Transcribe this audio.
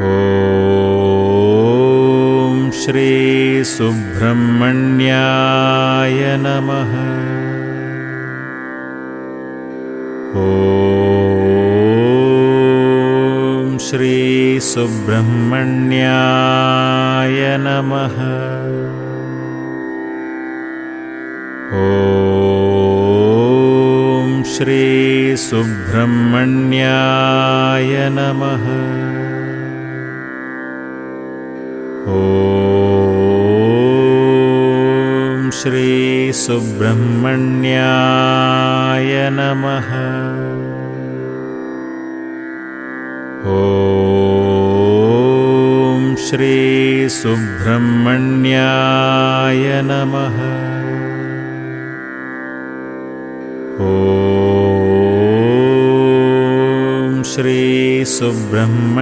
ॐ श्रीसुब्रह्मण्याय नमः। ॐ श्रीसुब्रह्मण्याय नमः। ॐ श्रीसुब्रह्मण्याय नमः ॐ श्रीसुब्रह्मण्याय नमः। ॐ श्रीसुब्रह्मण्याय नमः। ॐ श्रीसुब्रह्म